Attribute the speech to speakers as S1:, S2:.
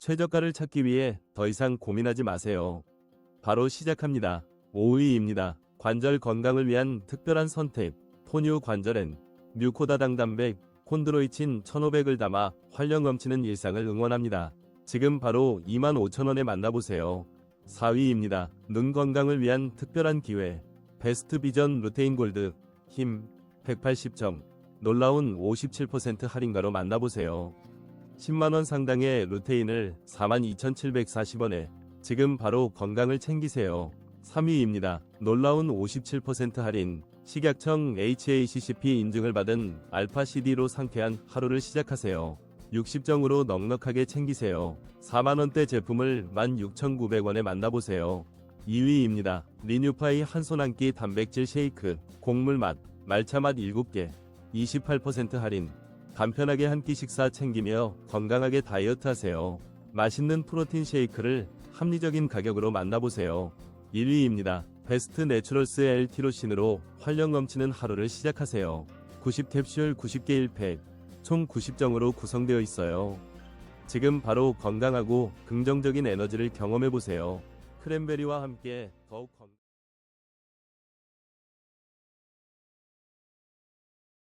S1: 최저가를 찾기 위해 더 이상 고민하지 마세요. 바로 시작합니다. 5위입니다. 관절 건강을 위한 특별한 선택. 포뉴 관절엔 뮤코다당 단백, 콘드로이친 1500을 담아 활력 넘치는 일상을 응원합니다. 지금 바로 25,000원에 만나보세요. 4위입니다. 눈 건강을 위한 특별한 기회. 베스트 비전 루테인 골드 힘 180점 놀라운 57% 할인가로 만나보세요. 10만원 상당의 루테인을 42,740원에 지금 바로 건강을 챙기세요. 3위입니다. 놀라운 57% 할인 식약청 HACCP 인증을 받은 알파 CD로 상쾌한 하루를 시작하세요. 60정으로 넉넉하게 챙기세요. 4만원대 제품을 16,900원에 만나보세요. 2위입니다. 리뉴파이 한손 안기 단백질 쉐이크, 곡물 맛, 말차 맛 7개, 28% 할인. 간편하게 한 끼 식사 챙기며 건강하게 다이어트 하세요. 맛있는 프로틴 쉐이크를 합리적인 가격으로 만나보세요. 1위입니다. 베스트 내추럴스 L-티로신으로 활력 넘치는 하루를 시작하세요. 90캡슐 90개 1팩, 총 90정으로 구성되어 있어요. 지금 바로 건강하고 긍정적인 에너지를 경험해보세요. 크랜베리와 함께 더욱 건강